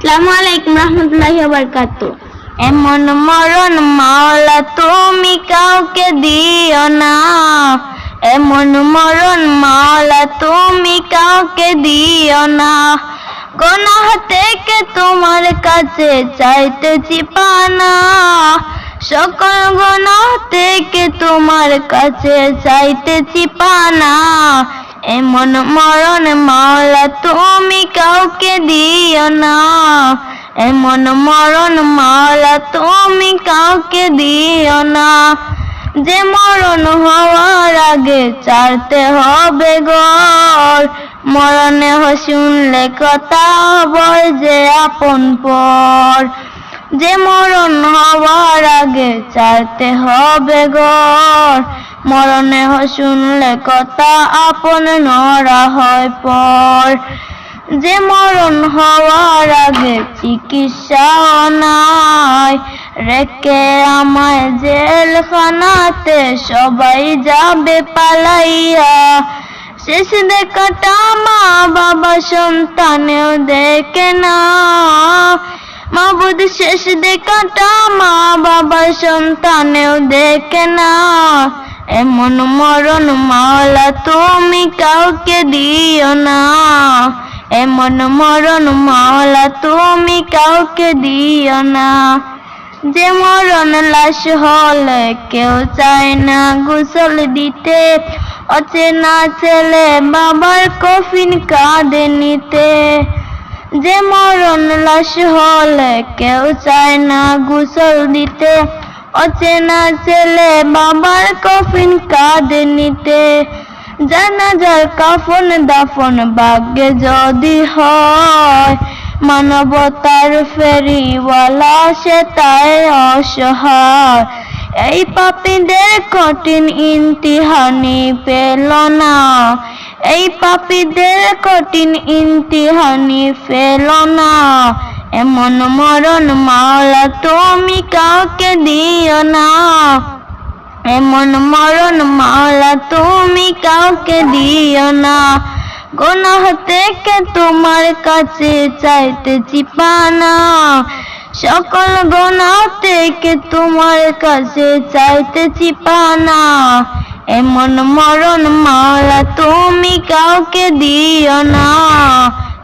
আসসালামু রহমতুল্লাহি বারকাতু এমন মরণ মাওলা তুমি কাউকে দিও না এমন মরণ মাওলা তুমি কাউকে দিও না গোনাহ থেকে তোমার কাছে চাইতেছি পানা সকল গুনাহ থেকে তোমার কাছে চাইতেছি পানা এমন মরণ মাওলা তুমি কাউকে দিও না। এমন মরণ মাওলা তুমি কাউকে দিও না। যে মরণ হওয়ার আগে চারতে হবে গর মরণে শুনলে কথা বল যে আপন পর। যে মরণ হওয়ার আগে চাইতে হবে গর মরণে শুনলে কথা আপন নরা হয় পর। যে মরণ হওয়ার আগে চিকিৎসা নাই, রেখে আমায় জেলখানাতে সবাই যাবে পালাইয়া। শেষ দেখাটা মা বাবা সন্তানেও দেখে না। মাবুদ শেষ দেখাটা মা বাবা সন্তানেও দেখে না। এমন মরণ মাওলা তুমি কাউকে দিও না। এমন মরণ মাওলা তুমি কাউকে দিও না। যে মরণ লাশ হলে কেউ চায় না গোসল দিতে। অচেনা ছেলে বাবার কফিন কাঁদে নিতে। যে মরণ লাশ হলে কেউ চায় না গোসল দিতে। অচেনা ছেলে বাবার কফিন কাঁদে নিতে। জানাজার কাফন দাফন ভাগ্যে যদি হয়, মানবতার ফেরিওয়ালা সে তাই অসহায়। এই পাপীদের কঠিন ইন্তিহানি পেল না। এই পাপীদের কঠিন ইন্তিহানি ফেল না। এমন মরণ মাওলা তুমি কাউকে দিও না। এমন মরণ মাওলা তুমি কাউকে দিও না। গুনাহ থেকে তোমার কাছে চাইতে পানা সকল গুনাহ থেকে তোমার কাছে চাইতে পানা এমন মরণ মাওলা তুমি কাউকে দিও না।